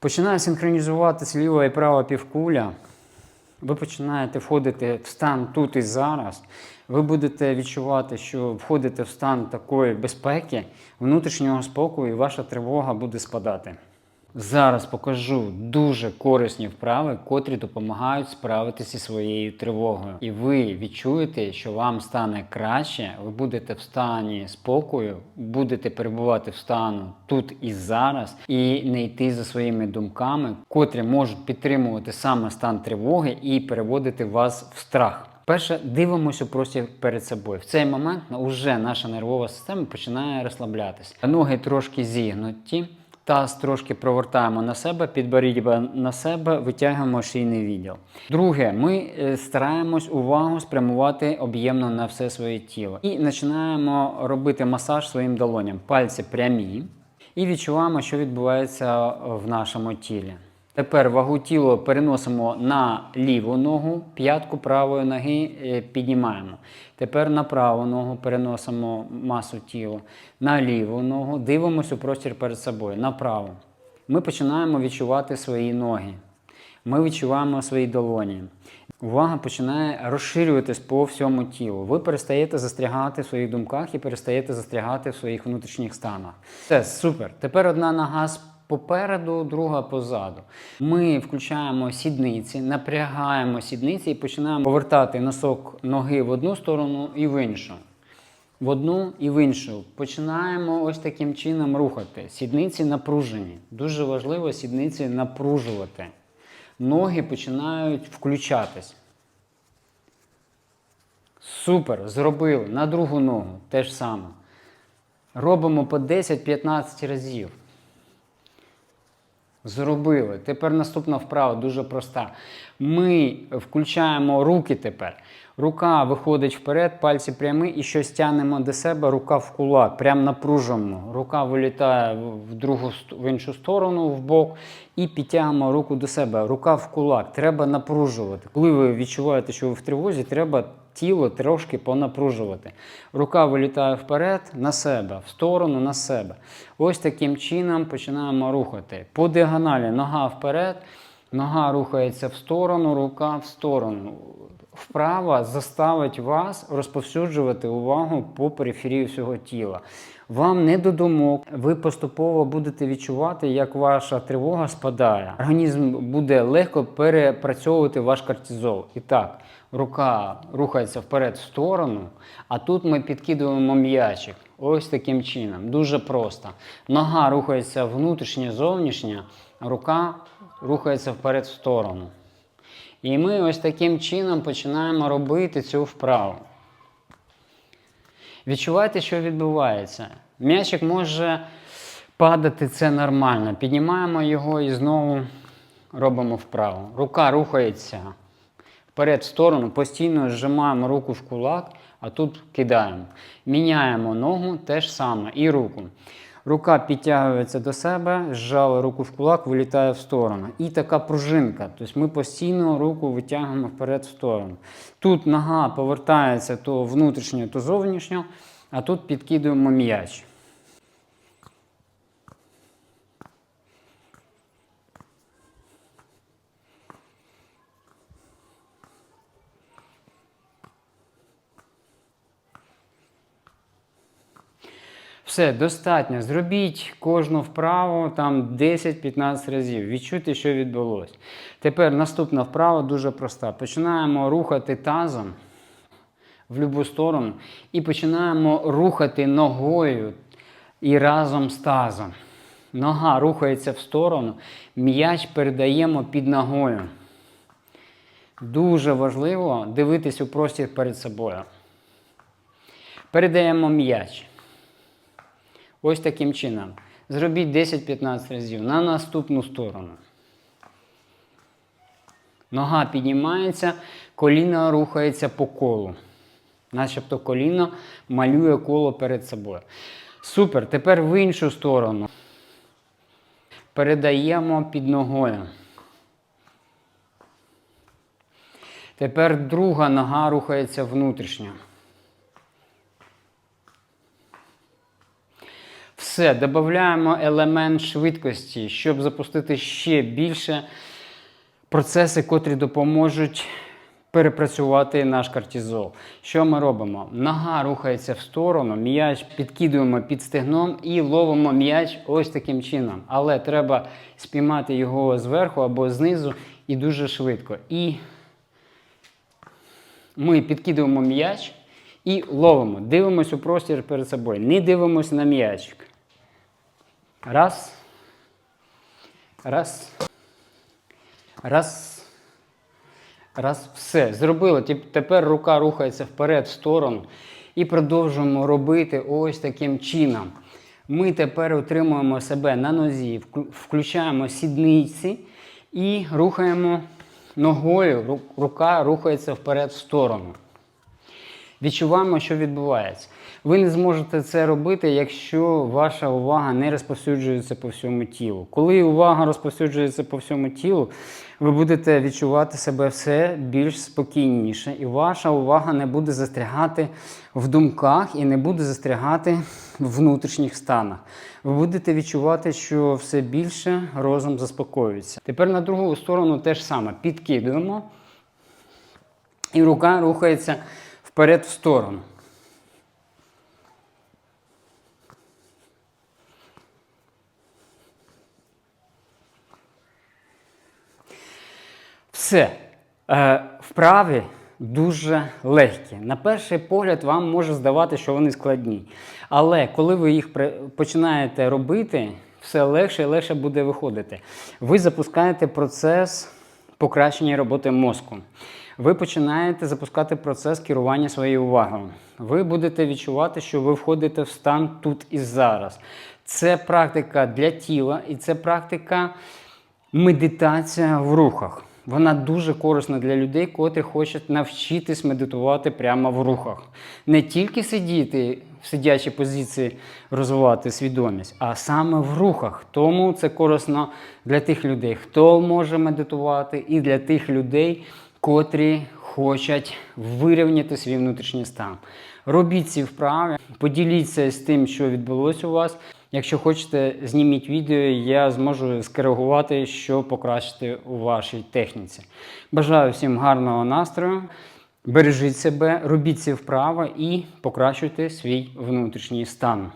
Починає синхронізуватися ліва і права півкуля. Ви починаєте входити в стан тут і зараз. Ви будете відчувати, що входите в стан такої безпеки, внутрішнього спокою, і ваша тривога буде спадати. Зараз покажу дуже корисні вправи, котрі допомагають справитися зі своєю тривогою. І ви відчуєте, що вам стане краще, ви будете в стані спокою, будете перебувати в стану тут і зараз, і не йти за своїми думками, котрі можуть підтримувати саме стан тривоги і переводити вас в страх. Перше, дивимося просто перед собою. В цей момент вже наша нервова система починає розслаблятися. Ноги трошки зігнуті. Таз трошки провертаємо на себе, підборіддя на себе, витягуємо шийний відділ. Друге, ми е, стараємось увагу спрямувати об'ємно на все своє тіло. І починаємо робити масаж своїм долоням. Пальці прямі. І відчуваємо, що відбувається в нашому тілі. Тепер вагу тіла переносимо на ліву ногу, п'ятку правої ноги е, піднімаємо. Тепер на праву ногу переносимо масу тіла, на ліву ногу, дивимося у простір перед собою, направо. Ми починаємо відчувати свої ноги. Ми відчуваємо свої долоні. Увага починає розширюватись по всьому тілу. Ви перестаєте застрягати в своїх думках і перестаєте застрягати в своїх внутрішніх станах. Все, супер. Тепер одна нога попереду, друга позаду. Ми включаємо сідниці, напрягаємо сідниці і починаємо повертати носок ноги в одну сторону і в іншу. В одну і в іншу. Починаємо ось таким чином рухати. Сідниці напружені. Дуже важливо сідниці напружувати. Ноги починають включатись. Супер, зробили. На другу ногу те ж саме. Робимо по 10-15 разів. Зробили. Тепер наступна вправа дуже проста. Ми включаємо руки тепер. Рука виходить вперед, пальці прямі і щось тягнемо до себе, рука в кулак, прям напружуємо. Рука вилітає в другу в іншу сторону, в бок, і підтягуємо руку до себе. Рука в кулак. Треба напружувати. Коли ви відчуваєте, що ви в тривозі, треба тіло трошки понапружувати. Рука вилітає вперед на себе, в сторону на себе. Ось таким чином починаємо рухати. По діагоналі нога вперед, нога рухається в сторону, рука в сторону. Вправа заставить вас розповсюджувати увагу по периферії всього тіла. Вам не до думок, ви поступово будете відчувати, як ваша тривога спадає. Організм буде легко перепрацьовувати ваш кортизол. І так, рука рухається вперед в сторону, а тут ми підкидуємо м'ячик. Ось таким чином. Дуже просто. Нога рухається внутрішня, зовнішня, рука рухається вперед в сторону. І ми ось таким чином починаємо робити цю вправу. Відчувайте, що відбувається. М'ячик може падати, це нормально. Піднімаємо його і знову робимо вправу. Рука рухається вперед в сторону, постійно зжимаємо руку в кулак, а тут кидаємо. Міняємо ногу теж саме і руку. Рука підтягується до себе, зжали руку в кулак, вилітає в сторону. І така пружинка. Тобто ми постійно руку витягуємо вперед в сторону. Тут нога повертається то внутрішньо, то зовнішньо, а тут підкидуємо м'яч. Все, достатньо. Зробіть кожну вправу там 10-15 разів. Відчуйте, що відбулося. Тепер наступна вправа дуже проста. Починаємо рухати тазом в будь-яку сторону і починаємо рухати ногою і разом з тазом. Нога рухається в сторону, м'яч передаємо під ногою. Дуже важливо дивитись у простір перед собою. Передаємо м'яч. Ось таким чином. Зробіть 10-15 разів на наступну сторону. Нога піднімається, коліно рухається по колу. Начебто коліно малює коло перед собою. Супер. Тепер в іншу сторону. Передаємо під ногою. Тепер друга нога рухається внутрішньо. Все, додаємо елемент швидкості, щоб запустити ще більше процеси, котрі допоможуть перепрацювати наш кортизол. Що ми робимо? Нога рухається в сторону, м'яч підкидуємо під стегном і ловимо м'яч ось таким чином. Але треба спіймати його зверху або знизу і дуже швидко. І ми підкидуємо м'яч і ловимо. Дивимось у простір перед собою. Не дивимось на м'ячик. Раз. Раз. Раз. Раз. Все. Зробили. Тепер рука рухається вперед, в сторону. І продовжуємо робити ось таким чином. Ми тепер утримуємо себе на нозі, включаємо сідниці і рухаємо ногою. Рука рухається вперед в сторону. Відчуваємо, що відбувається. Ви не зможете це робити, якщо ваша увага не розповсюджується по всьому тілу. Коли увага розповсюджується по всьому тілу, ви будете відчувати себе все більш спокійніше, і ваша увага не буде застрягати в думках і не буде застрягати в внутрішніх станах. Ви будете відчувати, що все більше розум заспокоюється. Тепер на другу сторону теж саме підкидуємо. І рука рухається вперед в сторону. Все. Е, вправи дуже легкі. На перший погляд вам може здавати, що вони складні. Але коли ви їх починаєте робити, все легше і легше буде виходити. Ви запускаєте процес покращення роботи мозку. Ви починаєте запускати процес керування своєю увагою. Ви будете відчувати, що ви входите в стан тут і зараз. Це практика для тіла і це практика медитація в рухах. Вона дуже корисна для людей, котрі хочуть навчитись медитувати прямо в рухах. Не тільки сидіти в сидячій позиції, розвивати свідомість, а саме в рухах. Тому це корисно для тих людей, хто може медитувати, і для тих людей, котрі хочуть вирівняти свій внутрішній стан. Робіть ці вправи, поділіться з тим, що відбулося у вас. Якщо хочете, зніміть відео, я зможу скоригувати, що покращити у вашій техніці. Бажаю всім гарного настрою. Бережіть себе, робіть ці вправи і покращуйте свій внутрішній стан.